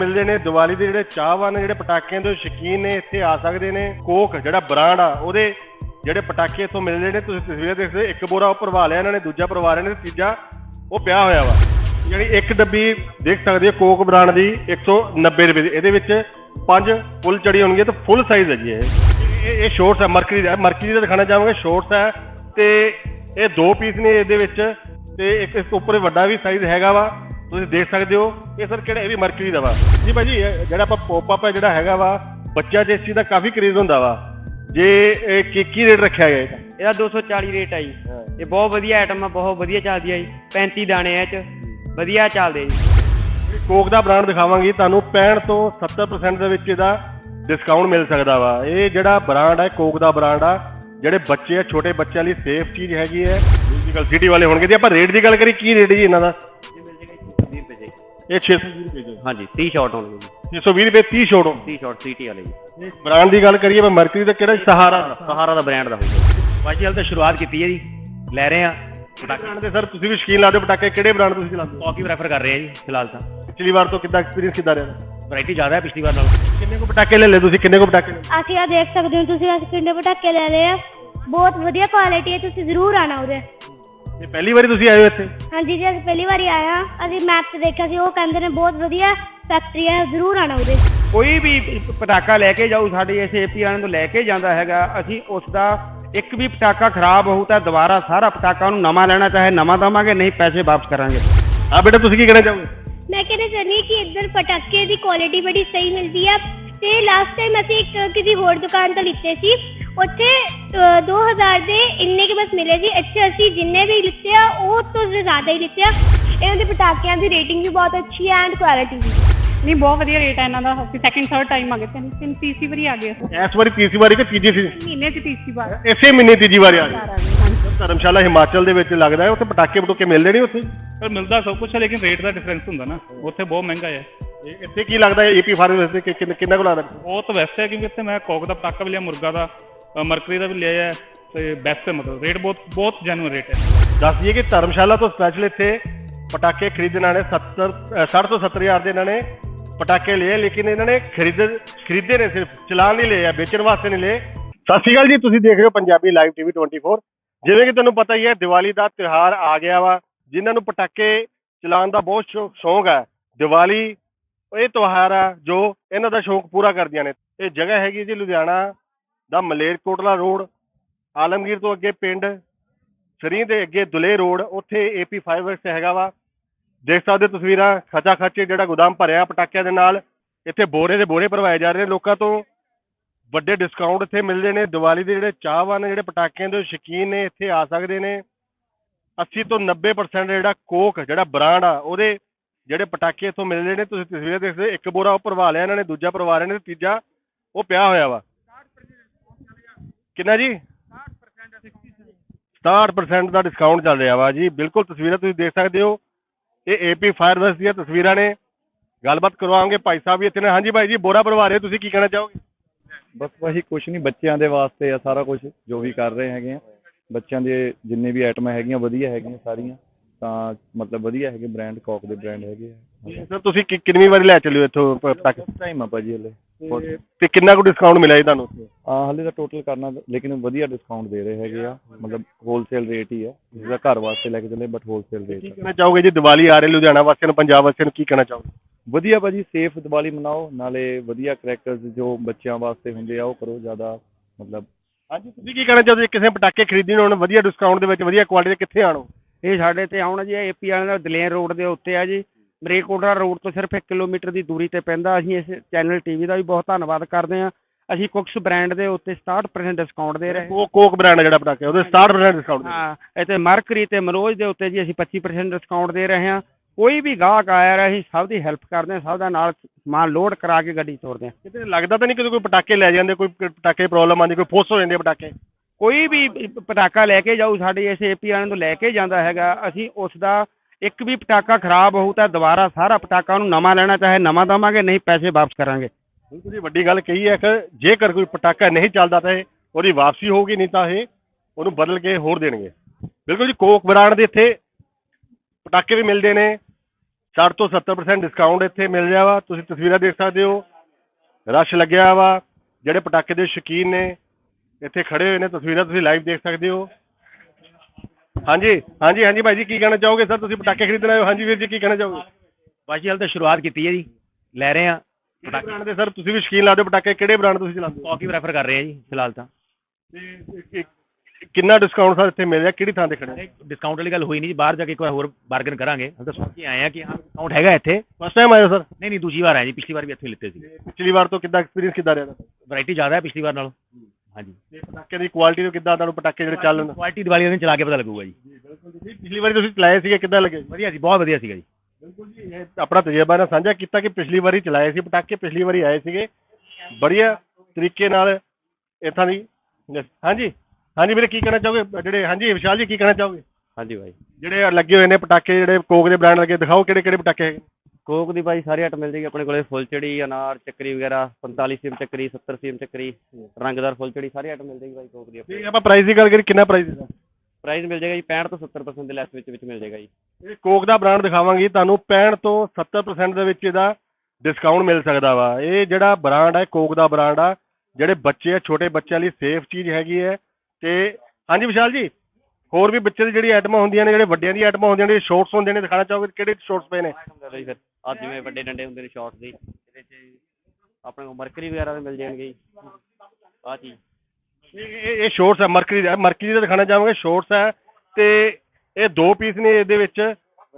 ਮਿਲਦੇ ਨੇ, ਦੀਵਾਲੀ ਦੇ ਜਿਹੜੇ ਚਾਹਵਾਨ ਨੇ, ਜਿਹੜੇ ਪਟਾਕਿਆਂ ਦੇ ਸ਼ੌਕੀਨ ਨੇ, ਇੱਥੇ ਆ ਸਕਦੇ ਨੇ। ਕੋਕ, ਜਿਹੜਾ ਬ੍ਰਾਂਡ ਆ, ਉਹਦੇ ਜਿਹੜੇ ਪਟਾਕੇ ਇੱਥੋਂ ਮਿਲਦੇ ਨੇ। ਤੁਸੀਂ ਤਸਵੀਰ ਦੇਖ ਇੱਕ ਬੋਰਾ ਉਹ ਭਰਵਾ ਲਿਆ ਇਹਨਾਂ ਨੇ, ਦੂਜਾ ਭਰਵਾ ਰਹੇ ਨੇ, ਤੀਜਾ ਉਹ ਪਿਆ ਹੋਇਆ ਵਾ। ਯਾਨੀ ਇੱਕ ਡੱਬੀ ਦੇਖ ਸਕਦੇ ਹੋ, ਕੋਕ ਬ੍ਰਾਂਡ ਦੀ 190 ਰੁਪਏ ਦੀ। ਇਹਦੇ ਵਿੱਚ ਪੰਜ ਫੁੱਲ ਚੜੀ ਹੋਣਗੇ ਤੇ ਫੁੱਲ ਸਾਈਜ਼ ਹੈ ਜੀ ਇਹ। ਇਹ- ਇਹ ਸ਼ੋਰਟਸ ਹੈ ਮਰਕਰੀ ਦਾ ਮਰਕਰੀ ਦਾ ਦਿਖਾਣਾ ਚਾਹਾਂਗੇ ਸ਼ੋਰਟਸ ਹੈ ਤੇ ਇਹ ਦੋ ਪੀਸ ਨੇ ਇਹਦੇ ਵਿੱਚ। ਤੇ ਇੱਕ ਇਸ ਤੋਂ ਉੱਪਰ ਵੱਡਾ ਵੀ ਸਾਈਜ਼ ਹੈਗਾ ਵਾ। ਤੁਸੀਂ ਦੇਖ ਸਕਦੇ ਹੋ ਇਹ ਸਰ ਕਿਹੜਾ ਇਹ ਵੀ ਮਰਕਰੀ ਦਾ ਵਾ। ਜੀ ਭਾਜੀ ਇਹ ਜਿਹੜਾ ਆਪਾਂ ਪੋਪ ਅਪ ਹੈ ਜਿਹੜਾ ਹੈਗਾ ਵਾ ਬੱਚਾ ਇਸ ਚੀਜ਼ ਦਾ ਕਾਫੀ ਕਰੇਜ਼ ਹੁੰਦਾ ਵਾ। ਜੇ ਇਹ ਕੀ ਕੀ ਰੇਟ ਰੱਖਿਆ ਗਿਆ ਇਹਦਾ? ਇਹਦਾ 240 ਰੇਟ ਆ ਜੀ। ਇਹ ਬਹੁਤ ਵਧੀਆ ਆਈਟਮ ਆ ਬਹੁਤ ਵਧੀਆ ਚੱਲਦੀ ਆ ਜੀ। 35 ਦਾਣੇ ਆ ਇਹ ਚ। ਵਧੀਆ ਚੱਲਦੇ ਜੀ। ਕੋਕ ਦਾ ਬ੍ਰਾਂਡ ਦਿਖਾਵਾਂਗੀ ਤੁਹਾਨੂੰ 65 ਤੋਂ 70% ਦੇ ਵਿੱਚ ਇਹਦਾ ਡਿਸਕਾਊਂਟ ਮਿਲ ਸਕਦਾ ਵਾ। ਇਹ ਜਿਹੜਾ ਬ੍ਰਾਂਡ ਹੈ ਕੋਕ ਦਾ ਬ੍ਰਾਂਡ ਆ ਜਿਹੜੇ ਬੱਚੇ ਆ ਛੋਟੇ ਬੱਚਿਆਂ ਲਈ ਸੇਫ ਚੀਜ਼ ਹੈਗੀ ਹੈ। ਮਿਊਜ਼ੀਕਲ ਸਿਟੀ ਵਾਲੇ ਹੋਣਗੇ। ਜੇ ਆਪਾਂ ਰੇਟ ਦੀ ਗੱਲ ਕਰੀ ਕੀ ਰੇਟ ਜੀ ਇਹਨਾਂ ਦਾ? ਇਹ 620 ਰੁਪਏ ਜੀ ਹਾਂਜੀ 30 ਸ਼ਾਟ ਹੋਣਗੇ ਜੀ। 620 ਰੁਪਏ 30 ਛੋੜੋ 30 ਸ਼ਾਟ ਸੀਟੀ ਵਾਲੇ ਜੀ। ਬ੍ਰਾਂਡ ਦੀ ਗੱਲ ਕਰੀਏ ਮੈਂ ਮਰਕਰੀ ਦਾ ਕਿਹੜਾ ਸਹਾਰਾ ਦਾ ਸਹਾਰਾ ਦਾ ਬ੍ਰਾਂਡ ਦਾ ਹੋਊਗਾ। ਬਾਜੀ ਹਾਲ ਤਾਂ ਸ਼ੁਰੂਆਤ ਕੀਤੀ ਹੈ ਜੀ। ਲੈ ਰਹੇ ਆ ਪਟਾਕੇ ਦੇ ਸਰ? ਤੁਸੀਂ ਵੀ ਸ਼ਕੀਨ ਲਾਦੇ ਪਟਾਕੇ। ਕਿਹੜੇ ਬ੍ਰਾਂਡ ਤੁਸੀਂ ਚਲਾਉਂਦੇ ਹੋ? ਕਾਫੀ ਪ੍ਰੈਫਰ ਕਰ ਰਹੇ ਆ ਜੀ ਫਿਲਹਾਲ ਤਾਂ। ਪਿਛਲੀ ਵਾਰ ਤੋਂ ਕਿੱਦਾਂ ਐਕਸਪੀਰੀਅੰਸ ਕਿੱਦਾਂ ਰਿਹਾ? ਵੈਰਾਈਟੀ ਜ਼ਿਆਦਾ ਹੈ ਪਿਛਲੀ ਵਾਰ ਨਾਲੋਂ। ਕਿੰਨੇ ਕੋ ਪਟਾਕੇ ਲੈ ਲਏ ਤੁਸੀਂ? ਕਿੰਨੇ ਕੋ ਪਟਾਕੇ ਅਸੀਂ ਆ ਦੇਖ ਸਕਦੇ ਹੋ ਤੁਸੀਂ ਅਸੀਂ ਕਿੰਨੇ ਪਟਾਕੇ ਲੈ ਲਏ ਆ। ਬਹੁਤ ਵਧੀਆ ਕੁਆਲਿਟੀ ਹੈ ਤੁਸੀਂ ਜ਼ਰੂਰ ਆਣਾ ਉਰੇ। ਇਹ ਪਹਿਲੀ ਵਾਰੀ ਤੁਸੀਂ ਆਏ ਹੋ ਇੱਥੇ? ਹਾਂਜੀ ਜੀ ਅਸੀਂ ਪਹਿਲੀ ਵਾਰੀ ਹਾਂ ਅਸੀਂ ਮੈਪ ਤੇ ਦੇਖਿਆ ਸੀ ਉਹ ਕਹਿੰਦੇ ਨੇ ਬਹੁਤ ਵਧੀਆ ਫੈਕਟਰੀ ਹੈ ਜ਼ਰੂਰ ਆਣਾ ਉਰੇ ਕੋਈ ਵੀ ਪਟਾਕਾ ਲੈ ਕੇ ਜਾਊ ਸਾਡੇ ਇਸ ਏਪੀ ਵਾਲਿਆਂ ਤੋਂ ਲੈ ਕੇ ਜਾਂਦਾ ਹੈਗਾ ਅਸੀਂ ਉਸ ਦਾ ਇੱਕ ਵੀ ਪਟਾਕਾ ਖਰਾਬ ਹੋਊ ਤਾਂ ਦੁਬਾਰਾ ਸਾਰਾ ਪਟਾਕਾ ਉਹਨੂੰ ਨਵਾਂ ਲੈਣਾ ਚਾਹੇ ਨਵਾਂ ਦਵਾਂਗੇ ਨਹੀਂ ਪੈਸੇ ਵਾਪਸ ਕਰਾਂਗੇ। ਆ ਬੇਟਾ ਤੁਸੀਂ ਕੀ ਕਹਿਣਾ ਚਾਹੋਗੇ ਮੈਂ ਕਹਿੰਦਾ ਚਾਹੁੰਦੀ ਕਿ ਇੱਧਰ ਪਟਾਕੇ ਦੀ ਕੁਆਲਿਟੀ ਬੜੀ ਸਹੀ ਮਿਲਦੀ ਹੈ ਤੇ ਲਾਸਟ ਟਾਈਮ ਅਸੀਂ ਇੱਕ ਕਿਸੇ ਹੋਰ ਦੁਕਾਨ ਤੋਂ ਲਿੱਤੇ ਸੀ। ਉੱਥੇ ਅ, 2000 ਦੇ ਇੰਨੇ ਕੇ ਬਸ ਮਿਲੇ ਜੀ ਇੱਥੇ ਅਸੀਂ ਜਿੰਨੇ ਵੀ ਲਿੱਤੇ ਆ ਉਹ ਤੋਂ ਜ਼ਿਆਦਾ ਹੀ ਲਿੱਤੇ ਆ। ਇਹਨਾਂ ਦੇ ਪਟਾਕਿਆਂ ਦੀ ਰੇਟਿੰਗ ਵੀ ਬਹੁਤ ਅੱਛੀ ਹੈ ਐਂਡ ਕੁਆਲਿਟੀ ਵੀ। ਨਹੀਂ ਬਹੁਤ ਵਧੀਆ ਰੇਟ ਹੈ ਇਹਨਾਂ ਦਾ। ਅਸੀਂ ਸੈਕਿੰਡ ਥਰਡ ਟਾਈਮ ਆ ਗਏ ਤਿੰਨ ਤਿੰਨ ਤੀਸਰੀ ਵਾਰੀ ਆ ਗਏ ਅਸੀਂ। ਇਸ ਵਾਰੀ ਤੀਸਰੀ ਵਾਰੀ ਕਿ ਤੀਜੀ ਸੀ? ਮਹੀਨੇ ਚ ਤੀਸਰੀ ਵਾਰ। ਇਸੇ ਮਹੀਨੇ ਤੀਜੀ ਵਾਰੀ ਆ ਆ ਗਈ ਗਏ ਧਰਮਸ਼ਾਲਾ ਹਿਮਾਚਲ ਦੇ ਵਿੱਚ ਲੱਗਦਾ ਹੈ ਉੱਥੇ ਪਟਾਕੇ ਪਟੂਕੇ ਮਿਲਦੇ ਨਹੀਂ ਉੱਥੇ? ਪਰ ਮਿਲਦਾ ਸਭ ਕੁਝ ਹੈ ਲੇਕਿਨ ਰੇਟ ਦਾ ਡਿਫਰੈਂਸ ਹੁੰਦਾ ਨਾ। ਉੱਥੇ ਬਹੁਤ ਮਹਿੰਗਾ ਹੈ। ਇਹ- ਇੱਥੇ ਕੀ ਲੱਗਦਾ ਹੈ ਏਪੀ ਫਾਰਮ ਵਾਸਤੇ ਕਿ ਕਿੰਨਾ ਕਿੰਨਾ ਕੁ ਲੱਗਦਾ? ਉਹ ਤਾਂ ਬੈਸਟ ਹੈ ਕਿਉਂਕਿ ਇੱਥੇ ਮੈਂ ਕੋਕ ਦਾ ਪਟਾਕਾ ਵੀ ਲਿਆ ਮੁਰਗਾ ਦਾ ਅ, ਮਰਕਰੀ ਦਾ ਵੀ ਲਿਆ ਹੈ ਤੇ ਬੈਸਟ ਹੈ ਮਤਲਬ। ਰੇਟ ਬਹੁਤ ਬਹੁਤ ਜੈਨੂਇਨ ਰੇਟ ਹੈ। ਦੱਸ ਦਈਏ ਕਿ ਧਰਮਸ਼ਾਲਾ ਤੋਂ ਸਪੈਸ਼ਲ ਇੱਥੇ ਪਟਾਕੇ ਖਰੀਦਣ ਵਾਲੇ 70 ਅ, 60 ਤੋਂ 70 ਹਜ਼ਾਰ ਦੇ ਇਹਨਾਂ ਨੇ ਪਟਾਕੇ ਲਏ ਲੇਕਿਨ ਇਹਨਾਂ ਨੇ ਖਰੀਦ ਖਰੀਦੇ ਨੇ ਸਿਰਫ ਚਲਾਨ ਨਹੀਂ ਲਏ ਆ ਵੇਚਣ ਵਾਸਤੇ ਨਹੀਂ ਲਏ। ਸਤਿ ਸ਼੍ਰੀ ਅਕਾਲ ਜੀ ਤੁਸੀਂ ਦੇਖ ਰਹੇ ਹੋ ਪੰਜਾਬੀ ਲਾਈਵ ਟੀਵੀ 24 ਜਿਵੇਂ ਕਿ ਤੁਹਾਨੂੰ ਪਤਾ ਹੀ ਹੈ, ਦੀਵਾਲੀ ਦਾ ਤਿਉਹਾਰ ਆ ਗਿਆ ਵਾ, ਜਿਨ੍ਹਾਂ ਨੂੰ ਪਟਾਕੇ ਚਲਾਉਣ ਦਾ ਬਹੁਤ ਸ਼ੌ- ਸ਼ੌਂਕ ਹੈ। ਦੀਵਾਲੀ ਇਹ ਤਿਉਹਾਰ ਆ ਜੋ ਇਹਨਾਂ ਦਾ ਸ਼ੌਂਕ ਪੂਰਾ ਕਰਦੀਆਂ ਨੇ। ਇਹ ਜਗ੍ਹਾ ਹੈਗੀ ਜੀ ਲੁਧਿਆਣਾ ਦਾ ਮਲੇਰਕੋਟਲਾ ਰੋਡ, ਆਲਮਗੀਰ ਤੋਂ ਅੱਗੇ ਪਿੰਡ ਸਰੀ ਦੇ ਅੱਗੇ ਦੁਲੇ ਰੋਡ, ਉੱਥੇ ਏਪੀ 5 ਵਰਕਸ ਹੈਗਾ ਵਾ। ਦੇਖ ਸਕਦੇ ਹੋ ਤਸਵੀਰਾਂ ਖਚਾ ਖਚ ਜਿਹੜਾ ਗੋਦਾਮ ਭਰਿਆ ਪਟਾਕਿਆਂ ਦੇ ਨਾਲ, ਇੱਥੇ ਬੋਰੇ ਦੇ ਬੋਰੇ ਭਰਵਾਏ ਜਾ ਰਹੇ ਨੇ ਲੋਕਾਂ ਤੋਂ। ਵੱਡੇ ਡਿਸਕਾਊਂਟ ਇੱਥੇ ਮਿਲਦੇ ਨੇ। ਦੀਵਾਲੀ ਦੇ ਜਿਹੜੇ ਚਾਹਵਾਨ ਜਿਹੜੇ ਪਟਾਕਿਆਂ ਦੇ ਸ਼ੌਕੀਨ ਨੇ ਇੱਥੇ ਆ ਸਕਦੇ ਨੇ। 80 ਤੋਂ 90% ਜਿਹੜਾ ਕੋਕ ਜਿਹੜਾ ਬ੍ਰਾਂਡ ਆ ਉਹਦੇ ਜਿਹੜੇ ਪਟਾਕੇ ਇੱਥੋਂ ਮਿਲਦੇ ਨੇ। ਤੁਸੀਂ ਤਸਵੀਰਾਂ ਦੇਖ ਸਕਦੇ ਹੋ, ਇੱਕ ਬੋਰਾ ਉਹ ਭਰਵਾ ਲਿਆ ਇਹਨਾਂ ਨੇ ਦੂਜਾ ਭਰਵਾ ਰਹੇ ਨੇ ਤੇ ਤੀਜਾ ਉਹ ਪਿਆ ਹੋਇਆ ਵਾ। ਕਿੰਨਾ ਜੀ? 67% ਦਾ ਡਿਸਕਾਊਂਟ ਚੱਲ ਰਿਹਾ ਵਾ ਜੀ। ਬਿਲਕੁਲ ਤਸਵੀਰਾਂ ਤੁਸੀਂ ਦੇਖ ਸਕਦੇ ਹੋ। ਇਹ ਏਪੀ ਫਾਇਰਵਰਕਸ ਦੀਆਂ ਤਸਵੀਰਾਂ ਨੇ। ਗੱਲਬਾਤ ਕਰਵਾਵਾਂਗੇ। ਭਾਈ ਸਾਹਿਬ ਵੀ ਇੱਥੇ ਨੇ। ਹਾਂਜੀ ਭਾਈ ਜੀ ਬੋਰਾ ਭਰਵਾ ਰਹੇ ਹੋ, ਤੁਸੀਂ ਕੀ ਕਹਿਣਾ ਚਾਹੋਗੇ? ਬਸ ਵਹੀ ਕੁਛ ਨਹੀਂ ਬੱਚਿਆਂ ਦੇ ਵਾਸਤੇ ਆ ਸਾਰਾ ਕੁਝ ਜੋ ਵੀ ਕਰ ਰਹੇ ਹੈਗੇ ਆ। ਬੱਚਿਆਂ ਦੇ ਜਿੰਨੇ ਵੀ ਆਈਟਮਾਂ ਹੈਗੀਆਂ ਵਧੀਆ ਹੈਗੀਆਂ ਸਾਰੀਆਂ ਤਾਂ ਮਤਲਬ ਵਧੀਆ ਹੈਗੇ ਬ੍ਰਾਂਡ ਕੋਕ ਦੇ ਬ੍ਰਾਂਡ ਹੈਗੇ ਆ। ਸਰ ਤੁਸੀਂ ਕਿ- ਕਿੰਨੀ ਵਾਰੀ ਲੈ ਚੱਲਿਓ ਇੱਥੋਂ ਪਟਾਕੇ ਟਾਈਮ ਆ ਭਾਜੀ ਹਲੇ। ਤੇ- ਕਿੰਨਾ ਕੁ ਡਿਸਕਾਊਂਟ ਮਿਲਿਆ ਜੀ ਤੁਹਾਨੂੰ? ਆ ਹਲੇ ਤਾਂ ਟੋਟਲ ਕਰਨਾ ਲੇਕਿਨ ਵਧੀਆ ਡਿਸਕਾਊਂਟ ਦੇ ਰਹੇ ਹੈਗੇ ਆ। ਮਤਲਬ ਹੋਲਸੇਲ ਰੇਟ ਹੀ ਆ। ਜਿਹਦਾ ਘਰ ਵਾਸਤੇ ਲੈ ਕੇ ਚੱਲੇ ਬਟ ਹੋਲਸੇਲ ਕੀ ਰੇਟ ਆ ਕਹਿਣਾ ਚਾਹੋਗੇ ਜੀ? ਦੀਵਾਲੀ ਆ ਰਹੀ ਲੁਧਿਆਣਾ ਵਾਸੀਆਂ ਨੂੰ ਪੰਜਾਬ ਵਾਸੀਆਂ ਨੂੰ ਕੀ ਕਹਿਣਾ ਚਾਹੋਗੇ? ਵਧੀਆ ਭਾਜੀ ਸੇਫ ਦੀਵਾਲੀ ਮਨਾਓ ਨਾਲੇ ਵਧੀਆ ਕਰੈਕਰਸ ਜੋ ਬੱਚਿਆਂ ਵਾਸਤੇ ਹੁੰਦੇ ਆ ਉਹ ਕਰੋ ਜ਼ਿਆਦਾ ਮਤਲਬ ਹਾਂਜੀ ਤੁਸੀਂ ਕੀ ਕਹਿਣਾ ਚਾਹੋਗੇ? ਕਿਸੇ ਪਟਾਕੇ ਖਰੀਦਣੇ ਹੋਣ ਵਧੀਆ ਡਿਸਕਾਊਂਟ ਦੇ ਵਿੱਚ ਵਧੀਆ ਕੁਆਲਿਟੀ ਦੇ ਕਿੱਥੇ ਆਣੋ ਇਹ ਸਾਡੇ ਤੇ ਆਉਣ ਜੀ ਏਪੀ ਵਾਲਿਆਂ ਦਾ ਦਲੇਰ ਰੋਡ ਦੇ ਉੱਤੇ ਆ ਜੀ। ਮਰੇਕੋਟਲਾ ਰੋਡ ਤੋਂ ਸਿਰਫ 1 ਕਿਲੋਮੀਟਰ ਦੀ ਦੂਰੀ ਤੇ ਪੈਂਦਾ। ਅਸੀਂ ਇਸ ਚੈਨਲ ਟੀਵੀ ਦਾ ਵੀ ਬਹੁਤ ਧੰਨਵਾਦ ਕਰਦੇ ਹਾਂ। ਅਸੀਂ ਕੁਕਸ ਬ੍ਰਾਂਡ ਦੇ ਉੱਤੇ 67% ਡਿਸਕਾਊਂਟ ਦੇ ਰਹੇ ਉਹ ਕੋਕ ਬ੍ਰਾਂਡ ਜਿਹੜਾ ਪਟਾਕੇ ਉਹਦੇ 67% ਡਿਸਕਾਊਂਟ ਹਾਂ ਇੱਥੇ ਮਰਕਰੀ ਤੇ ਮਨੋਜ ਦੇ ਉੱਤੇ ਜੀ ਅਸੀਂ 25% ਡਿਸਕਾਊਂਟ ਦੇ ਰਹੇ ਹਾਂ। ਕੋਈ ਵੀ ਗਾਹਕ ਆਇਆ ਰਿਹਾ ਅਸੀਂ ਸਭ ਦੀ ਹੈਲਪ ਕਰਦੇ ਹਾਂ ਸਭ ਦਾ ਨਾਲ ਸਮਾਨ ਲੋਡ ਕਰਾ ਕੇ ਗੱਡੀ ਤੋਰਦੇ ਹਾਂ ਕਿਤੇ ਲੱਗਦਾ ਤਾਂ ਨਹੀਂ ਕਿ ਕੋਈ ਪਟਾਕੇ ਲੈ ਜਾਂਦੇ ਕੋਈ ਪਟਾਕੇ ਪ੍ਰੋਬਲਮ ਆਉਂਦੀ ਕੋਈ ਫੋਸ ਹੋ ਜਾਂਦੇ ਪਟਾਕੇ? ਕੋਈ ਵੀ ਪਟਾਕਾ ਲੈ ਕੇ ਜਾਊ ਸਾਡੇ ਇਸ ਏਪੀ ਵਾਲਿਆਂ ਤੋਂ ਲੈ ਕੇ ਜਾਂਦਾ ਹੈਗਾ ਅਸੀਂ ਉਸ ਦਾ ਇੱਕ ਵੀ ਪਟਾਕਾ ਖਰਾਬ ਹੋਊ ਤਾਂ ਦੁਬਾਰਾ ਸਾਰਾ ਪਟਾਕਾ ਉਹਨੂੰ ਨਵਾਂ ਲੈਣਾ ਚਾਹੇ ਨਵਾਂ ਦਵਾਂਗੇ ਨਹੀਂ ਪੈਸੇ ਵਾਪਸ ਕਰਾਂਗੇ। ਬਿਲਕੁਲ ਜੀ ਵੱਡੀ ਗੱਲ ਕਹੀ ਹੈ ਕਿ ਜੇਕਰ ਕੋਈ ਪਟਾਕਾ ਨਹੀਂ ਚੱਲਦਾ ਤਾਂ ਇਹ ਉਹਦੀ ਵਾਪਸੀ ਹੋਊਗੀ ਨਹੀਂ ਤਾਂ ਇਹ ਉਹਨੂੰ ਬਦਲ ਕੇ ਹੋਰ ਦੇਣਗੇ। ਬਿਲਕੁਲ ਜੀ ਕੋਕ ਬ੍ਰਾਂਡ ਦੇ ਇੱਥੇ ਪਟਾਕੇ ਵੀ ਮਿਲਦੇ ਨੇ 60 ਤੋਂ 70% ਡਿਸਕਾਊਂਟ ਇੱਥੇ ਮਿਲ ਰਿਹਾ ਵਾ। ਤੁਸੀਂ ਤਸਵੀਰਾਂ ਦੇਖ ਸਕਦੇ ਹੋ। ਰਸ਼ ਲੱਗਿਆ ਵਾ। ਜਿਹੜੇ ਪਟਾਕੇ ਦੇ ਸ਼ੌਕੀਨ ਨੇ ਇੱਥੇ ਖੜੇ ਹੋਏ ਨੇ। ਤਸਵੀਰਾਂ ਤੁਸੀਂ ਲਾਈਵ ਦੇਖ ਸਕਦੇ ਹੋ। ਹਾਂਜੀ ਹਾਂਜੀ ਹਾਂਜੀ ਭਾਈ ਜੀ ਕੀ ਕਹਿਣਾ ਚਾਹੋਗੇ? ਸਰ ਤੁਸੀਂ ਪਟਾਕੇ ਖਰੀਦਣ ਆਏ ਹੋ। ਹਾਂਜੀ ਵੀਰ ਜੀ ਕੀ ਕਹਿਣਾ ਚਾਹੋਗੇ? ਬਾਜੀ ਹਾਲ ਤਾਂ ਸ਼ੁਰੂਆਤ ਕੀਤੀ ਹੈ ਜੀ। ਲੈ ਰਹੇ ਆ ਕਿਹੜੇ ਬ੍ਰਾਂਡ ਦੇ? ਸਰ ਤੁਸੀਂ ਵੀ ਸ਼ੌਕੀਨ ਲਾਦੇ ਹੋ ਪਟਾਕੇ। ਕਿਹੜੇ ਬ੍ਰਾਂਡ ਤੁਸੀਂ ਚਲਾਉਂਦੇ ਹੋ? ਕਾਫੀ ਪ੍ਰੈਫਰ ਕਰ ਰਹੇ ਆ ਜੀ ਫਿਲਹਾਲ ਤਾਂ। ਤੇ ਕਿੰਨਾ ਡਿਸਕਾਊਂਟ ਸਰ ਇੱਥੇ ਮਿਲ ਰਿਹਾ ਕਿਹੜੀ ਥਾਂ ਤੇ ਖੜੇ ਹੋ ਡਿਸਕਾਊਂਟ ਵਾਲੀ ਗੱਲ ਹੋਈ ਨਹੀਂ ਜੀ ਬਾਹਰ ਜਾ ਕੇ ਇੱਕ ਵਾਰ ਹੋਰ ਬਾਰਗਨ ਕਰਾਂਗੇ। ਤਾਂ ਸੁਣ ਕੇ ਆਏ ਆ ਕਿ ਹਾਂ ਡਿਸਕਾਊਂਟ ਹੈਗਾ ਇੱਥੇ। ਫਸਟ ਟਾਈਮ ਆਏ ਹੋ ਸਰ? ਨਹੀਂ ਨਹੀਂ ਦੂਜੀ ਵਾਰ ਆਏ ਜੀ ਪਿਛਲੀ ਵਾਰ ਵੀ ਇੱਥੇ ਲਿੱਤੇ ਸੀ। ਪਿਛਲੀ ਵਾਰ ਤੋਂ ਕਿੱਦਾਂ ਐਕਸਪੀਰੀਅੰਸ ਕਿੱਦਾਂ ਰਿਹਾ? ਤੁਹਾਡਾ? ਵੈਰਾਈਟੀ ਜ਼ਿਆਦਾ ਹੈ ਪਿਛਲੀ ਵਾਰ ਨਾਲੋਂ। ਹਾਂਜੀ। ਤੇ ਪਟਾਕੇ ਦੀ ਕੁਆਲਿਟੀ ਤੋਂ ਕਿੱਦਾਂ ਤੁਹਾਨੂੰ ਪਟਾਕੇ ਜਿਹੜੇ ਚੱਲ ਰਹੇ ਕੁਆਲਿਟੀ ਦੀਵਾਲੀ ਦੇ ਚਲਾ ਕੇ ਪਤਾ ਲੱਗੂਗਾ ਜੀ। ਪਿਛਲੀ ਵਾਰੀ ਤੁਸੀਂ ਚਲਾਏ ਸੀਗੇ ਕਿੱਦਾਂ ਲੱਗੇ? ਵਧੀਆ ਸੀ ਬਹੁਤ ਵਧੀਆ ਸੀਗਾ ਜੀ। ਬਿਲਕੁਲ ਜੀ ਇਹ ਆਪਣਾ ਤਜਰਬਾ ਨਾਲ ਸਾਂਝਾ ਕੀਤਾ ਕਿ ਪਿਛਲੀ ਵਾਰੀ ਚਲਾਏ ਸੀ ਪਟਾਕੇ ਪਿਛਲੀ ਵਾਰੀ ਆਏ ਸੀਗੇ। ਬੜੀਆ ਤਰੀਕੇ ਨਾਲ ਇੱਥਾਂ ਦੀ ਹਾਂਜੀ। ਹਾਂਜੀ ਵੀਰੇ ਕੀ ਕਹਿਣਾ ਚਾਹੋਗੇ? ਜਿਹੜੇ ਹਾਂਜੀ ਵਿਸ਼ਾਲ ਜੀ ਕੀ ਕਹਿਣਾ ਚਾਹੋਗੇ? ਹਾਂਜੀ ਭਾਈ। ਜਿਹੜੇ ਲੱਗੇ ਹੋਏ ਨੇ ਪਟਾਕੇ ਜਿਹੜੇ ਕੋਕ ਦੇ ਬ੍ਰਾਂਡ ਲੱਗੇ ਦਿਖਾਓ ਕਿਹੜੇ ਕਿਹੜੇ ਪਟਾਕੇ ਹੈਗੇ? ਕੋਕ ਦੀ ਭਾਈ ਸਾਰੀ ਆਈਟਮ ਮਿਲ ਜੇਗੀ ਆਪਣੇ ਕੋਲੇ ਫੁੱਲਚੜੀ ਅਨਾਰ ਚੱਕਰੀ ਵਗੈਰਾ 45 ਸੀਮ ਚੱਕਰੀ 70 ਸੀਮ ਚੱਕਰੀ ਰੰਗਦਾਰ ਫੁੱਲਚੜੀ ਸਾਰੀ ਆਈਟਮ ਮਿਲ ਜੇਗੀ ਭਾਈ ਕੋਕ ਦੀ ਤੇ ਆਪਾਂ ਪ੍ਰਾਈਸ ਦੀ ਗੱਲ ਕਰੀ ਕਿੰਨਾ ਪ੍ਰਾਈਸ ਹੈ ਪ੍ਰਾਈਸ ਮਿਲ ਜਾਏਗਾ ਜੀ 65 ਤੋਂ 70% ਦੇ ਲੈਸ ਵਿੱਚ ਵਿੱਚ ਮਿਲ ਜਾਏਗਾ ਜੀ। ਇਹ ਕੋਕ ਦਾ ਬ੍ਰਾਂਡ ਦਿਖਾਵਾਂਗੀ ਤੁਹਾਨੂੰ 65 ਤੋਂ 70% ਦੇ ਵਿੱਚ ਇਹਦਾ ਡਿਸਕਾਊਂਟ ਮਿਲ ਸਕਦਾ ਵਾ। ਇਹ ਜਿਹੜਾ ਬ੍ਰਾਂਡ ਹੈ ਕੋਕ ਦਾ ਬ੍ਰਾਂਡ ਆ ਜਿਹੜੇ ਬੱਚੇ ਆ ਛੋਟੇ ਬੱਚਿਆਂ ਲਈ ਸੇਫ ਚੀਜ਼ ਹੈਗੀ ਹੈ। ਤੇ ਹਾਂਜੀ ਵਿਸ਼ਾਲ ਜੀ ਹੋਰ ਵੀ ਬੱਚੇ ਦੀ ਜਿਹੜੀ ਆਈਟਮਾਂ ਹੁੰਦੀਆਂ ਨੇ ਜਿਹੜੇ ਵੱਡਿਆਂ ਦੀ ਆਈਟਮਾਂ ਹੁੰਦੀਆਂ ਨੇ ਸ਼ਾਰਟਸ ਹੁੰਦੇ ਨੇ ਦਿਖਾਣਾ ਚਾਹੋਗੇ ਕਿਹੜੇ ਸ਼ਾਰਟਸ ਪਏ ਨੇ? ਜੀ ਫਿਰ ਆ ਜਿਵੇਂ ਵੱਡੇ ਡੰਡੇ ਹੁੰਦੇ ਨੇ ਸ਼ਾਰਟ ਦੀ ਇਹਦੇ 'ਚ ਆਪਣੇ ਕੋਲ ਮਰਕਰੀ ਵਗੈਰਾ ਮਿਲ ਜਾਣਗੇ ਜੀ। ਆ ਚੀਜ਼। ਇਹ ਸ਼ਾਰਟਸ ਹੈ ਮਰਕਰੀ ਦਾ ਮਰਕਰੀ ਦਾ ਦਿਖਾਣਾ ਚਾਹਾਂਗੇ ਸ਼ਾਰਟਸ ਹੈ ਤੇ ਇਹ ਦੋ ਪੀਸ ਨੇ ਇਹਦੇ ਵਿੱਚ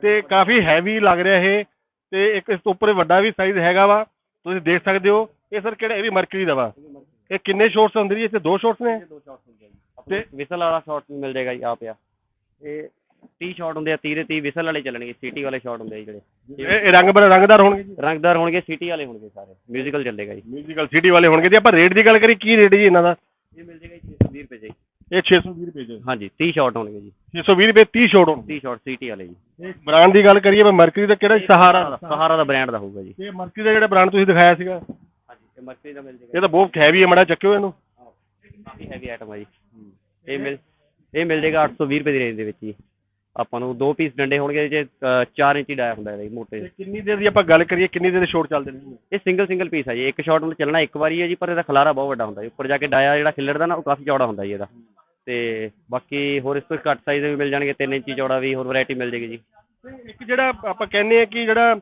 ਤੇ ਕਾਫੀ ਹੈਵੀ ਲੱਗ ਰਿਹਾ ਇਹ ਤੇ ਇੱਕ ਇਸ ਤੋਂ ਉੱਪਰ ਵੱਡਾ ਵੀ ਸਾਈਜ਼ ਹੈਗਾ ਵਾ ਤੁਸੀਂ ਦੇਖ ਸਕਦੇ ਹੋ ਇਹ ਸਰ ਕਿਹੜਾ ਇਹ ਵੀ ਮਰਕਰੀ ਦਾ ਵਾ। ਇਹ ਕਿੰਨੇ ਸ਼ਾਰਟਸ ਹੁੰਦੇ ਜੀ ਇੱਥੇ ਦੋ ਸ਼ਾਰਟਸ ਨੇ? ਆਪਣੇ ਵਿਸਲ ਵਾਲਾ ਸ਼ਾਰਟ ਵੀ ਮਿਲ ਜਾਏਗਾ ਜੀ ਆ ਪਿਆ ਇਹ 30 ਸ਼ਾਰਟ ਹੁੰਦੇ ਆ 30 ਦੇ 30 ਵਿਸਲ ਵਾਲੇ ਚੱਲਣਗੇ ਸਿਟੀ ਵਾਲੇ ਸ਼ਾਰਟ ਹੁੰਦੇ ਆ ਜੀ ਜਿਹੜੇ। ਇਹ ਰੰਗ ਬਰ ਰੰਗਦਾਰ ਹੋਣਗੇ ਜੀ? ਰੰਗਦਾਰ ਹੋਣਗੇ ਸਿਟੀ ਵਾਲੇ ਹੋਣਗੇ ਸਾਰੇ। ਮਿਊਜ਼ੀਕਲ ਚੱਲੇਗਾ ਜੀ। ਮਿਊਜ਼ੀਕਲ ਸਿਟੀ ਵਾਲੇ ਹੋਣਗੇ ਜੀ। ਆਪਾਂ ਰੇਟ ਦੀ ਗੱਲ ਕਰੀ ਕੀ ਰੇਟ ਜੀ ਇਹਨਾਂ ਦਾ? ਇਹ ਮਿਲ ਜਾਏਗਾ ਜੀ 620 ਰੁਪਏ ਜੀ। ਇਹ 620 ਰੁਪਏ ਜੀ। ਹਾਂਜੀ 30 ਸ਼ਾਰਟ ਹੋਣਗੇ ਜੀ। 620 ਰੁਪਏ 30 ਸ਼ਾਰਟ ਹੋਣਗੇ। 30 ਸ਼ਾਰਟ ਸਿਟੀ ਵਾਲੇ ਜੀ। ਬ੍ਰਾਂਡ ਦੀ ਗੱਲ ਕਰੀਏ ਮੈਂ ਮਰਕਰੀ ਦਾ ਕਿਹੜਾ? ਸਹਾਰਾ? ਸਹਾਰਾ ਦਾ ਬ੍ਰਾਂਡ ਦਾ ਹੋਊਗਾ ਜੀ। ਇਹ ਮਰਕਰੀ ਦਾ ਜਿਹੜਾ ਬ੍ਰਾਂਡ ਤੁਸੀਂ ਦਿਖਾਇਆ ਸੀਗਾ। ਹਾਂਜੀ ਇਹ ਮਰਕਰੀ ਦਾ ਮਿਲ ਜਾਏਗਾ ਇਹ ਤਾਂ ਬਹੁਤ ਹੈਵੀ ਹੈ ਮੜਾ ਚੱਕਿਓ ਇਹਨੂੰ। ਕਾਫੀ ਹੈਵੀ ਆਈਟਮ ਹੈ ਜੀ। ਇਹ ਮਿਲ ਇਹ ਮਿਲ ਜਾਏਗਾ 820 ਰੁਪਏ ਦੀ ਰੇਂਜ ਦੇ ਵਿੱਚ ਜੀ। ਆਪਾਂ ਨੂੰ ਦੋ ਪੀਸ ਡੰਡੇ ਹੋਣਗੇ ਜੇ 4 ਇੰਚੀ ਡਾਇਆ ਹੁੰਦਾ ਹੈ ਜੀ ਮੋਟੇ ਤੇ ਕਿੰਨੀ ਦੇਰ ਦੀ ਆਪਾਂ ਗੱਲ ਕਰੀਏ ਕਿੰਨੀ ਦੇਰ ਦੇ ਸ਼ੋਟ ਚੱਲਦੇ ਨੇ? ਇਹ ਸਿੰਗਲ ਸਿੰਗਲ ਪੀਸ ਹੈ ਜੀ। ਇੱਕ ਸ਼ਾਟ ਨੂੰ ਚੱਲਣਾ ਇੱਕ ਵਾਰੀ ਹੈ ਜੀ ਪਰ ਇਹਦਾ ਖਲਾਰਾ ਬਹੁਤ ਵੱਡਾ ਹੁੰਦਾ ਜੀ। ਉੱਪਰ ਜਾ ਕੇ ਡਾਇਆ ਜਿਹੜਾ ਖਿੱਲੜਦਾ ਨਾ ਉਹ ਕਾਫੀ ਚੌੜਾ ਹੁੰਦਾ ਜੀ ਇਹਦਾ। ਤੇ ਬਾਕੀ ਹੋਰ ਇਸ ਤੋਂ ਘੱਟ ਸਾਈਜ਼ ਦੇ ਵੀ ਮਿਲ ਜਾਣਗੇ 3 ਇੰਚੀ ਚੌੜਾ ਵੀ ਹੋਰ ਵੈਰਾਈਟੀ ਮਿਲ ਜਾਏਗੀ ਜੀ ਇੱਕ ਜਿਹੜਾ ਆਪਾਂ ਕਹਿੰਦੇ ਆ ਕਿ ਜਿਹੜਾ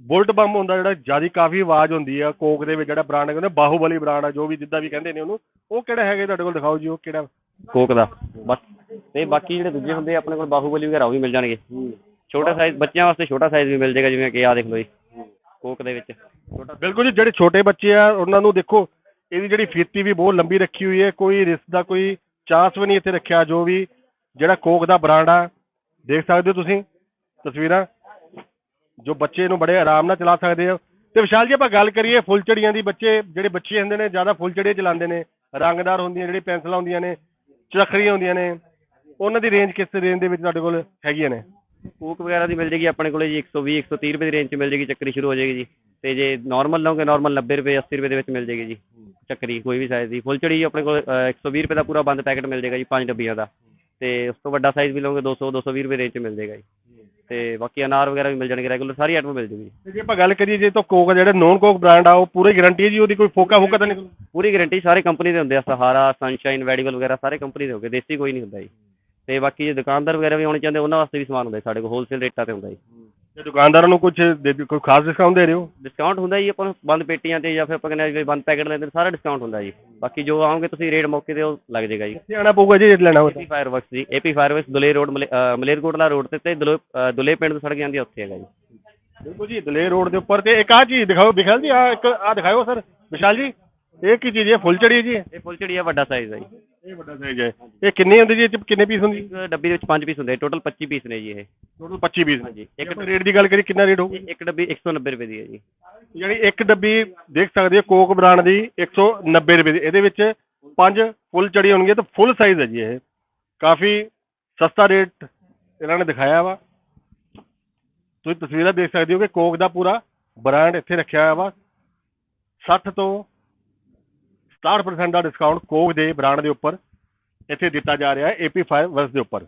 ਬੁਲਟ ਬੰਬ ਹੁੰਦਾ ਜਿਹੜਾ ਜ਼ਿਆਦਾ ਕਾਫੀ ਆਵਾਜ਼ ਹੁੰਦੀ ਆ ਕੋਕ ਦੇ ਵਿੱਚ ਜਿਹੜਾ ਬ੍ਰਾਂਡ ਕਹਿੰਦੇ ਬਾਹੂਬਲੀ ਬ੍ਰਾਂਡ ਆ ਜੋ ਵੀ ਜਿੱਦਾਂ ਵੀ ਕਹਿੰਦੇ ਨੇ ਉਹਨੂੰ ਉਹ ਕਿਹੜਾ ਹੈਗਾ ਤੁਹਾਡੇ ਕੋਲ ਦਿਖਾਓ ਜੀ ਉਹ ਕਿਹੜਾ ਕੋਕ ਦਾ ਬਸ ਤੇ ਬਾਕੀ ਜਿਹੜੇ ਦੂਜੇ ਹੁੰਦੇ ਆ ਆਪਣੇ ਕੋਲ ਬਾਹੂਬਲੀ ਵਗੈਰਾ ਉਹ ਵੀ ਮਿਲ ਜਾਣਗੇ। ਛੋਟਾ ਸਾਈਜ਼ ਬੱਚਿਆਂ ਵਾਸਤੇ ਛੋਟਾ ਸਾਈਜ਼ ਵੀ ਮਿਲ ਜਾਏਗਾ ਜਿਵੇਂ ਕਿ ਆ ਦੇਖ ਲਓ ਜੀ ਕੋਕ ਦੇ ਵਿੱਚ। ਛੋਟਾ ਬਿਲਕੁਲ ਜੀ ਜਿਹੜੇ ਛੋਟੇ ਬੱਚੇ ਆ ਉਹਨਾਂ ਨੂੰ ਦੇਖੋ ਇਹਦੀ ਜਿਹੜੀ ਫੀਤੀ ਵੀ ਬਹੁਤ ਲੰਬੀ ਰੱਖੀ ਹੋਈ ਹੈ ਕੋਈ ਰਿਸਕ ਦਾ ਕੋਈ ਚਾਂਸ ਵੀ ਨਹੀਂ ਇੱਥੇ ਰੱਖਿਆ ਜੋ ਵੀ ਜਿਹੜਾ ਕੋਕ ਦਾ ਬ੍ਰਾਂਡ ਆ। ਦੇਖ ਸਕਦੇ ਹੋ ਤੁਸੀਂ ਤਸਵੀਰਾਂ ਜੋ ਬੱਚੇ ਨੂੰ ਬੜੇ ਆਰਾਮ ਨਾਲ ਚਲਾ ਸਕਦੇ ਆ। ਤੇ ਵਿਸ਼ਾਲ ਜੀ ਆਪਾਂ ਗੱਲ ਕਰੀਏ ਫੁੱਲਚੜੀਆਂ ਦੀ ਬੱਚੇ ਜਿਹੜੇ ਬੱਚੇ ਹੁੰਦੇ ਨੇ ਜ਼ਿਆਦਾ ਫੁੱਲਚੜੀਆਂ ਚਲਾਉਂਦੇ ਨੇ ਰੰਗਦਾਰ ਹੁੰਦੀਆਂ ਜਿਹੜੀ ਪੈਨਸਲਾਂ ਹੁੰਦੀਆਂ ਨੇ ਚਰਖੜੀਆਂ ਹੁੰਦੀਆਂ ਨੇ। ਉਹਨਾਂ ਦੀ ਰੇਂਜ ਕਿਸ ਰੇਂਜ ਦੇ ਵਿੱਚ ਤੁਹਾਡੇ ਕੋਲ ਹੈਗੀਆਂ ਨੇ? ਕੋਕ ਵਗੈਰਾ ਦੀ ਮਿਲ ਜਾਏਗੀ ਆਪਣੇ ਕੋਲੇ ਜੀ 120 130 ਰੁਪਏ ਦੀ ਰੇਂਜ 'ਚ ਮਿਲ ਜਾਏਗੀ ਚੱਕਰੀ ਸ਼ੁਰੂ ਹੋ ਜਾਏਗੀ ਜੀ। ਤੇ ਜੇ ਨਾਰਮਲ ਲਓਗੇ ਨਾਰਮਲ 90 ਰੁਪਏ 80 ਰੁਪਏ ਦੇ ਵਿੱਚ ਮਿਲ ਜਾਏਗੀ ਜੀ ਚੱਕਰੀ ਕੋਈ ਵੀ ਸਾਈਜ਼ ਦੀ। ਫੁੱਲ ਚੜੀ ਆਪਣੇ ਕੋਲ ਅ, 120 ਰੁਪਏ ਦਾ ਪੂਰਾ ਬੰਦ ਪੈਕੇਟ ਮਿਲ ਜਾਏਗਾ ਜੀ ਪੰਜ ਡੱਬੀਆਂ ਦਾ। ਤੇ ਉਸ ਤੋਂ ਵੱਡਾ ਸਾਈਜ਼ ਵੀ ਲਓਗੇ 200 220 ਰੁਪਏ ਰੇਂਜ 'ਚ ਮਿਲ ਜਾਏਗਾ ਜੀ। ਤੇ ਬਾਕੀ ਅਨਾਰ ਵਗੈਰਾ ਵੀ ਮਿਲ ਜਾਣਗੇ ਰੈਗੂਲਰ ਸਾਰੀ ਆਈਟਮ ਮਿਲ ਜੂਗੀ। ਤੇ ਜੇ ਆਪਾਂ ਗੱਲ ਕਰੀਏ ਜੇ ਤਾਂ ਕੋਕ ਜਿਹੜਾ ਨੋਨ ਕੋਕ ਬ੍ਰਾਂਡ ਆ ਉਹ ਪੂਰੀ ਗਾਰੰਟੀ ਹੈ ਜੀ? ਉਹਦੀ ਕੋਈ ਫੋਕਾ ਫੋਕਾ ਤਾਂ ਨਹੀਂ ਪੂਰੀ ਗਾਰੰਟੀ ਸਾਰੇ ਕੰਪਨੀ ਦੇ ਹੁੰਦੇ ਆ ਸਹਾਰਾ ਸਨਸ਼ਾਈਨ ਵੈਡੀਬਲ ਵਗੈਰਾ ਸਾਰੇ ਕੰਪਨੀ ਦੇ ਹੋਗੇ ਦੇਸੀ ਕੋਈ ਨਹੀਂ ਹੁੰਦਾ ਜੀ। ਤੇ ਬਾਕੀ ਜੇ ਦੁਕਾਨਦਾਰ ਵਗੈਰਾ ਵੀ ਆਉਣੇ ਚਾਹੁੰਦੇ ਉਹਨਾਂ ਵਾਸਤੇ ਵੀ ਸਮਾਨ ਹੁੰਦਾ ਜੀ ਸਾਡੇ ਕੋਲ ਹੋਲਸੇਲ ਰੇਟਾਂ ਤੇ ਹੁੰਦਾ ਜੀ। ਤੇ ਦੁਕਾਨਦਾਰਾਂ ਨੂੰ ਕੁਝ ਕੋਈ ਖਾਸ ਡਿਸਕਾਊਂਟ ਦੇ ਰਹੇ ਹੋ? ਡਿਸਕਾਊਂਟ ਹੁੰਦਾ ਜੀ ਆਪਾਂ ਨੂੰ ਬੰਦ ਪੇਟੀਆਂ ਤੇ ਜਾਂ ਫਿਰ ਆਪਾਂ ਕਹਿੰਦੇ ਆ ਬੰਦ ਪੈਕੇਟ ਲੈਂਦੇ ਨੇ ਸਾਰਾ ਡਿਸਕਾਊਂਟ ਹੁੰਦਾ ਜੀ। ਬਾਕੀ ਜੋ ਆਓਗੇ ਤੁਸੀਂ ਰੇਟ ਮੌਕੇ ਤੇ ਉਹ ਲੱਗ ਜਾਏਗਾ ਜੀ। ਕਿੱਥੇ ਆਣਾ ਪਊਗਾ ਜੀ ਜੇ ਲੈਣਾ ਹੋਵੇ ਏਪੀ ਫਾਇਰਵਰਕਸ ਜੀ AP fireworks Dule road Malerkotla road ਤੇ ਤੇ ਦੁਲੇ ਅ, ਦੁਲੇ ਪਿੰਡ ਤੋਂ ਸੜਕ ਜਾਂਦੀ ਆ ਉੱਥੇ ਹੈਗਾ ਜੀ। ਬਿਲਕੁਲ ਜੀ ਦਲੇਰ ਰੋਡ ਦੇ ਉੱਪਰ ਤੇ ਇੱਕ ਆਹ ਚੀਜ਼ ਦਿਖਾਓ ਵਿਖਾਲ ਜੀ ਆ ਇੱਕ ਆ ਦਿਖਾਓ ਸਰ ਵਿਸ਼ਾਲ ਜੀ। ਇਹ ਕੀ ਚੀਜ਼ ਹੈ? ਫੁੱਲ ਚੜੀ ਹੈ ਜੀ? ਇਹ? ਇਹ ਫੁੱਲ ਚੜੀ ਆ ਵੱਡਾ ਸਾਈਜ਼ ਹੈ ਜੀ। ਇਹ ਵੱਡਾ ਸਾਈਜ਼ ਹੈ। ਇਹ ਕਿੰਨੇ ਹੁੰਦੇ ਜੀ? ਇਹ 'ਚ ਕਿੰਨੇ ਪੀਸ ਹੁੰਦੇ? ਇੱਕ ਡੱਬੀ ਦੇ ਵਿੱਚ 5 ਪੀਸ ਹੁੰਦੇ ਟੋਟਲ 25 ਪੀਸ ਨੇ ਜੀ ਇਹ। ਟੋਟਲ 25 ਪੀਸ ਹਾਂਜੀ। ਇੱਕ ਇੱਕ ਰੇਟ ਦੀ ਗੱਲ ਕਰੀ ਕਿੰਨਾ ਰੇਟ ਹੋਊ ਇਹ ਇੱਕ ਡੱਬੀ 190 ਰੁਪਏ ਦੀ ਹੈ ਜੀ। ਯਾਨੀ ਇੱਕ ਡੱਬੀ ਦੇਖ ਸਕਦੇ ਹੋ ਕੋਕ ਬ੍ਰਾਂਡ ਦੀ 190 ਰੁਪਏ ਦੀ। ਇਹਦੇ ਵਿੱਚ ਪੰਜ ਫੁੱਲ ਚੜੀ ਹੋਣਗੀਆਂ ਤਾਂ ਫੁੱਲ ਸਾਈਜ਼ ਹੈ ਜੀ ਇਹ। ਕਾਫੀ ਸਸਤਾ ਰੇਟ ਇਹਨਾਂ ਨੇ ਦਿਖਾਇਆ ਵਾ। ਤੁਸੀਂ ਤਸਵੀਰਾਂ ਦੇਖ ਸਕਦੇ ਹੋ ਕਿ ਕੋਕ ਦਾ ਪੂਰਾ ਬ੍ਰਾਂਡ ਇੱਥੇ ਰੱਖਿਆ ਹੋਇਆ ਵਾ। 60 ਤੋਂ 67% ਦਾ ਡਿਸਕਾਊਂਟ ਕੋਕ ਦੇ ਬ੍ਰਾਂਡ ਦੇ ਉੱਪਰ ਇੱਥੇ ਦਿੱਤਾ ਜਾ ਰਿਹਾ ਹੈ AP5 ਵਰਸ ਦੇ ਉੱਪਰ।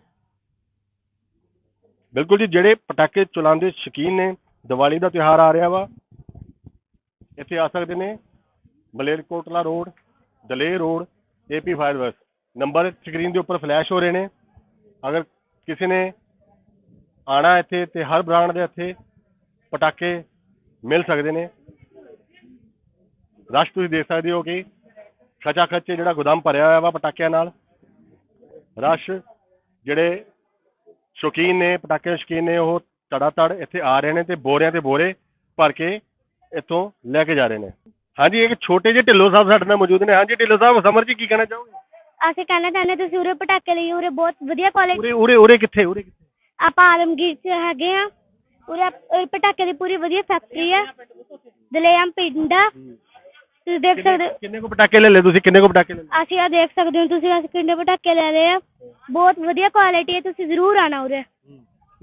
ਬਿਲਕੁਲ ਜੀ, ਜਿਹੜੇ ਪਟਾਕੇ ਚਲਾਉਣ ਦੇ ਸ਼ੌਕੀਨ ਨੇ, ਦੀਵਾਲੀ ਦਾ ਤਿਉਹਾਰ ਆ ਰਿਹਾ ਵਾ। ਇੱਥੇ ਆ ਸਕਦੇ ਨੇ Malerkotla road, Daler road AP fireworks number screen ਦੇ ਉੱਪਰ ਫਲੈਸ਼ ਹੋ ਰਹੇ ਨੇ। ਅਗਰ ਕਿਸੇ ਨੇ ਆਣਾ ਇੱਥੇ ਤੇ ਹਰ ਬ੍ਰਾਂਡ ਦੇ ਇੱਥੇ ਪਟਾਕੇ ਮਿਲ ਸਕਦੇ ਨੇ। ਰਸ਼ ਤੁਸੀਂ ਦੇਖ ਸਕਦੇ ਹੋ ਕਿ ਖਚਾ ਖਚ ਜਿਹੜਾ ਗੋਦਾਮ ਭਰਿਆ ਹੋਇਆ ਵਾ ਪਟਾਕਿਆਂ ਨਾਲ। ਰਸ਼ ਜਿਹੜੇ ਸ਼ੌਕੀਨ ਨੇ ਪਟਾਕੇ ਦੇ ਸ਼ੌਕੀਨ ਨੇ ਉਹ ਤੜਾ ਤੜ ਇੱਥੇ ਆ ਰਹੇ ਨੇ ਤੇ ਬੋਰਿਆਂ ਤੇ ਬੋਰੇ ਭਰ ਕੇ ਇੱਥੋਂ ਲੈ ਕੇ ਜਾ ਰਹੇ ਨੇ। ਹਾਂਜੀ ਇੱਕ ਛੋਟੇ ਜਿਹੇ ਢਿੱਲੋਂ ਸਾਹਿਬ ਸਾਡੇ ਨਾਲ ਮੌਜੂਦ ਨੇ। ਹਾਂਜੀ ਢਿੱਲੋਂ ਸਾਹਿਬ ਸਮਰ ਜੀ ਕੀ ਕਹਿਣਾ ਚਾਹੋਗੇ? ਅਸੀਂ ਕਹਿਣਾ ਚਾਹੁੰਦੇ ਤੁਸੀਂ ਉਰੇ ਪਟਾਕੇ ਲਈ ਉਰੇ ਬਹੁਤ ਵਧੀਆ ਕੁਆਲਿਟੀ ਉਰੇ ਉਰੇ ਉਰੇ ਕਿੱਥੇ ਉਰੇ ਕਿੱਥੇ? ਆਪਾਂ ਆਲਮਗੀਰ ਚ ਹੈਗੇ ਆ ਉਰੇ ਉਰੇ ਪਟਾਕੇ ਦੀ ਪੂਰੀ ਵਧੀਆ ਫੈਕਟਰੀ ਆ। ਦਲੇਆਮ ਪਿੰਡ ਆ। ਤੁਸੀਂ ਦੇਖ ਸਕਦੇ ਹੋ। ਕਿੰਨੇ ਕੋ ਪਟਾਕੇ ਲੈ ਲਏ ਤੁਸੀਂ? ਕਿੰਨੇ ਕੋ ਪਟਾਕੇ ਲੈ ਲਏ? ਅਸੀਂ ਆ ਦੇਖ ਸਕਦੇ ਹੋ ਤੁਸੀਂ ਅਸੀਂ ਕਿੰਨੇ ਪਟਾਕੇ ਲੈ ਲਏ ਆ। ਬਹੁਤ ਵਧੀਆ ਕੁਆਲਿਟੀ ਹੈ ਤੁਸੀਂ ਜ਼ਰੂਰ ਆਣਾ ਉਰੇ।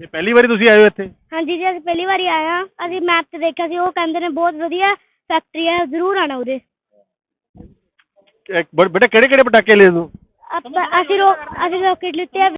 ਇਹ ਪਹਿਲੀ ਵਾਰੀ ਤੁਸੀਂ ਆਏ ਹੋ ਇੱਥੇ? ਹਾਂਜੀ ਜੀ ਅਸੀਂ ਪਹਿਲੀ ਵਾਰੀ ਆਏ ਆ ਅਸੀਂ ਮੈਪ ਤੇ ਦੇਖਿਆ ਸੀ ਉਹ ਕਹਿੰਦੇ ਨੇ ਬਹੁਤ ਵਧੀਆ ਫੈਕਟਰੀ ਹੈ ਜ਼ਰੂਰ ਆਣਾ ਉਰੇ। ਇੱਕ ਬ- ਬੇਟਾ ਕਿਹੜੇ ਕਿਹੜੇ ਪਟਾਕੇ ਲਏ ਤੂੰ ਆਪਾਂ ਅਸੀਂ ਰੋ ਅਸੀਂ ਰੋਕੇਟ ਲਿੱਤੇ ਆ।